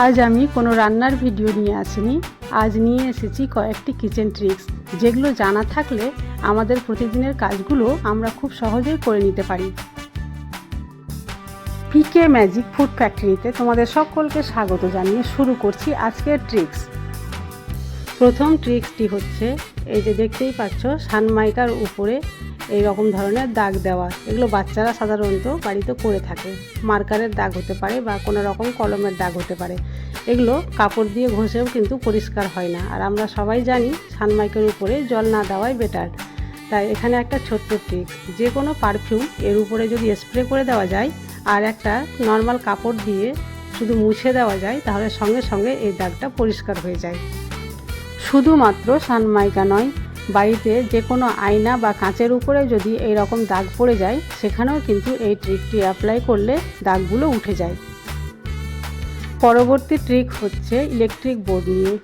আজ আমি কোনো রান্নার ভিডিও নিয়ে আসিনি। আজ নিয়ে এসেছি কয়েকটি কিচেন ট্রিক্স যেগুলো জানা থাকলে আমাদের প্রতিদিনের কাজগুলো আমরা খুব সহজেই করে নিতে পারি। পিকে ম্যাজিক ফুড ফ্যাক্টরিতে তোমাদের সকলকে স্বাগত জানিয়ে শুরু করছি আজকের ট্রিক্স প্রথম ট্রিক্সটি হচ্ছে, এই যে দেখতেই পাচ্ছ, সানমাইকার উপরে এই রকম ধরনের দাগ দেওয়া। এগুলো বাচ্চারা সাধারণত বাড়িতে করে থাকে। মার্কারের দাগ হতে পারে বা কোনো রকম কলমের দাগ হতে পারে। এগুলো কাপড় দিয়ে ঘষেও কিন্তু পরিষ্কার হয় না। আর আমরা সবাই জানি সানমাইকের উপরে জল না দেওয়াই বেটার তাই এখানে একটা ছোট্ট ট্রিক্স যে কোনো পারফিউম এর উপরে যদি স্প্রে করে দেওয়া যায় আর একটা নর্মাল কাপড় দিয়ে শুধু মুছে দেওয়া যায়, তাহলে সঙ্গে সঙ্গে এই দাগটা পরিষ্কার হয়ে যায়। শুধুমাত্র সানমাইকা নয় বাড়িতে যে কোনো আয়না বা কাঁচের উপরে যদি এই রকম দাগ পড়ে যায়, সেখানেও কিন্তু এই ট্রিকটি অ্যাপ্লাই করলে দাগগুলো উঠে যায়। পরবর্তী ট্রিক হচ্ছে ইলেকট্রিক বোর্ড নিয়ে।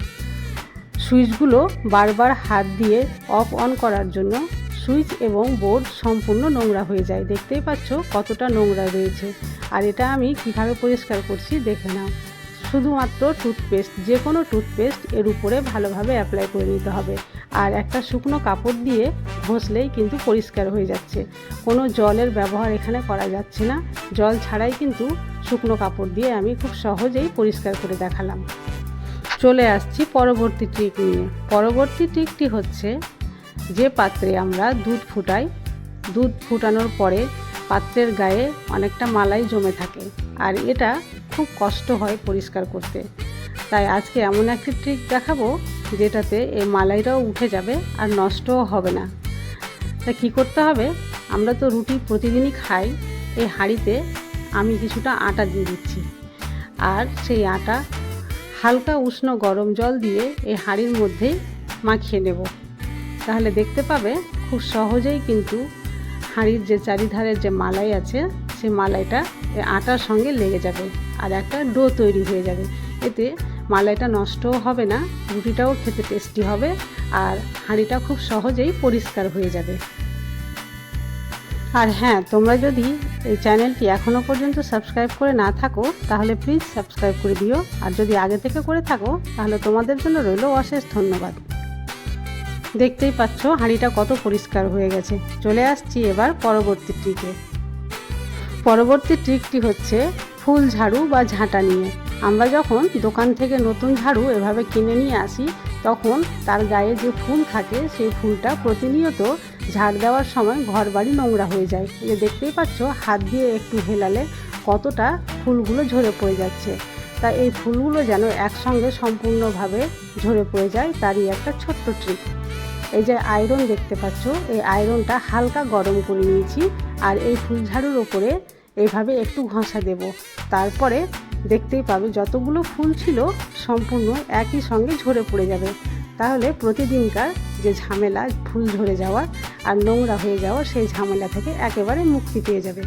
সুইচগুলো বারবার হাত দিয়ে অফ অন করার জন্য সুইচ এবং বোর্ড সম্পূর্ণ নোংরা হয়ে যায়। দেখতেই পাচ্ছ কতটা নোংরা রয়েছে। আর এটা আমি কীভাবে পরিষ্কার করছি, দেখে নাও। শুধুমাত্র টুথপেস্ট যে কোনো টুথপেস্ট এর উপরে ভালোভাবে অ্যাপ্লাই করে নিতে হবে। আর একটা শুকনো কাপড় দিয়ে ঘষলেই কিন্তু পরিষ্কার হয়ে যাচ্ছে। কোনো জলের ব্যবহার এখানে করা যাচ্ছে না। জল ছাড়াই কিন্তু শুকনো কাপড় দিয়ে আমি খুব সহজেই পরিষ্কার করে দেখালাম। চলে আসছি পরবর্তী ট্রিক নিয়ে। পরবর্তী ট্রিকটি হচ্ছে যে পাত্রে আমরা দুধ ফুটাই। দুধ ফুটানোর পরে পাত্রের গায়ে অনেকটা মালাই জমে থাকে। আর এটা খুব কষ্ট হয় পরিষ্কার করতে। তাই আজকে এমন একটি ট্রিক দেখাবো, যেটাতে এই মালাইটাও উঠে যাবে আর নষ্টও হবে না। তা কী করতে হবে? আমরা তো রুটি প্রতিদিনই খাই, এই হাঁড়িতে আমি কিছুটা আটা দিয়ে দিচ্ছি। আর সেই আটা হালকা উষ্ণ গরম জল দিয়ে এই হাঁড়ির মধ্যেই মাখিয়ে নেব। তাহলে দেখতে পাবে খুব সহজেই কিন্তু হাঁড়ির যে চারিধারের যে মালাই আছে সে মালাইটা আটার সঙ্গে লেগে যাবে আর একটা ডো তৈরি হয়ে যাবে। এতে মালাইটা নষ্টও হবে না, রুটিটাও খেতে টেস্টি হবে আর হাঁড়িটা খুব সহজেই পরিষ্কার হয়ে যাবে। আর হ্যাঁ তোমরা যদি এই চ্যানেলটি এখনও পর্যন্ত সাবস্ক্রাইব করে না থাকো, তাহলে প্লিজ সাবস্ক্রাইব করে দিও। আর যদি আগে থেকে করে থাকো, তাহলে তোমাদের জন্য রইল অশেষ ধন্যবাদ। দেখতেই পাচ্ছ, হাঁড়িটা কত পরিষ্কার হয়ে গেছে। চলে আসছি এবার পরবর্তী ট্রিকে পরবর্তী ট্রিকটি হচ্ছে ফুল ঝাড়ু বা ঝাঁটা নিয়ে। আমরা যখন দোকান থেকে নতুন ঝাড়ু এভাবে কিনে নিয়ে আসি, তখন তার গায়ে যে ফুল থাকে, সেই ফুলটা প্রতিনিয়ত ঝাড় দেওয়ার সময় ঘর বাড়ি নোংরা হয়ে যায়। যে দেখতেই পাচ্ছ, হাত দিয়ে একটু হেলালে কতটা ফুলগুলো ঝরে পড়ে যাচ্ছে। তা এই ফুলগুলো যেন একসঙ্গে সম্পূর্ণভাবে ঝরে পড়ে যায়, তারই একটা ছোট্ট ট্রিক এই যে আয়রন দেখতে পাচ্ছ, এই আয়রনটা হালকা গরম করে নিয়েছি, আর এই ফুল ঝাড়ুর ওপরে এইভাবে একটু ঘষা দেব। তারপরে দেখতেই পাবে যতগুলো ফুল ছিল সম্পূর্ণ একই সঙ্গে ঝরে পড়ে যাবে। তাহলে প্রতিদিনকার যে ঝামেলা, ফুল ঝরে যাওয়া আর নোংরা হয়ে যাওয়া সেই ঝামেলা থেকে একেবারে মুক্তি পেয়ে যাবে।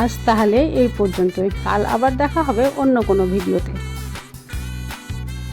আজ তাহলে এই পর্যন্তই। কাল আবার দেখা হবে অন্য কোনো ভিডিওতে।